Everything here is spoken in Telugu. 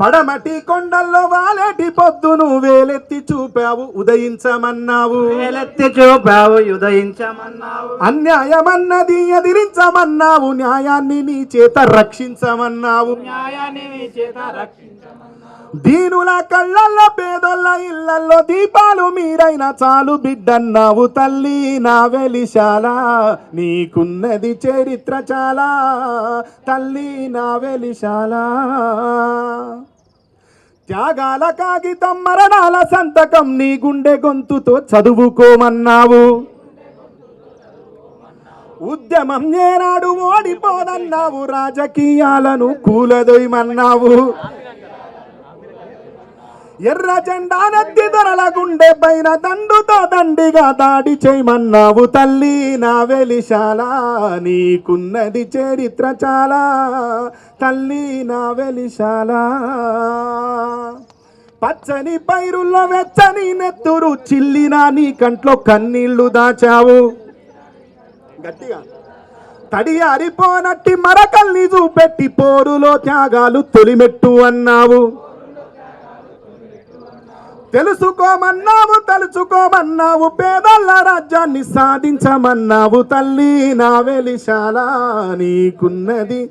పడమటి కొండల్లో వాలేటి పొద్దును వేలెత్తి చూపావు ఉదయించమన్నావు. వేలెత్తి చూపావు ఉదయించమన్నావు. అన్యాయమన్నది ఎదిరించమన్నావు న్యాయాన్ని నీ చేత రక్షించమన్నావు. న్యాయాన్ని నీ చేత రక్షించమన్నావు. దీనుల కళ్ళల్లో పేదోళ్ళ ఇళ్ళల్లో దీపాలు మీరైన చాలు బిడ్డన్నావు తల్లి నా వెలిశాల. నీకున్నది చరిత్ర చాలా. తల్లి నా వెలిశాల. త్యాగాల కాగితం మరణాల సంతకం నీ గుండె గొంతుతో చదువుకోమన్నావు. ఉద్యమం ఏనాడు ఓడిపోదన్నావు రాజకీయాలను కూలదొయ్యమన్నావు ఎర్ర జెండా నెత్తి గుండె పైన దండుతో దండిగా దాడి చేయమన్నావు తల్లి. నా వెలిశాల నీకున్నది చరిత్ర చాలా. తల్లి నా వెలిశాల. పచ్చని పైరుల్లో వెచ్చని నెత్తురు చిల్లినా నీ కంట్లో కన్నీళ్ళు దాచావు. గట్టిగా. తడి అరిపోనట్టి మరకల్ని చూపెట్టి పోరులో త్యాగాలు తొలిమెట్టు అన్నావు. తెలుసుకోమన్నావు తలుచుకోమన్నావు పేదల రాజ్యాన్ని సాధించమన్నావు తల్లి నా వెలిశాల నీకున్నది.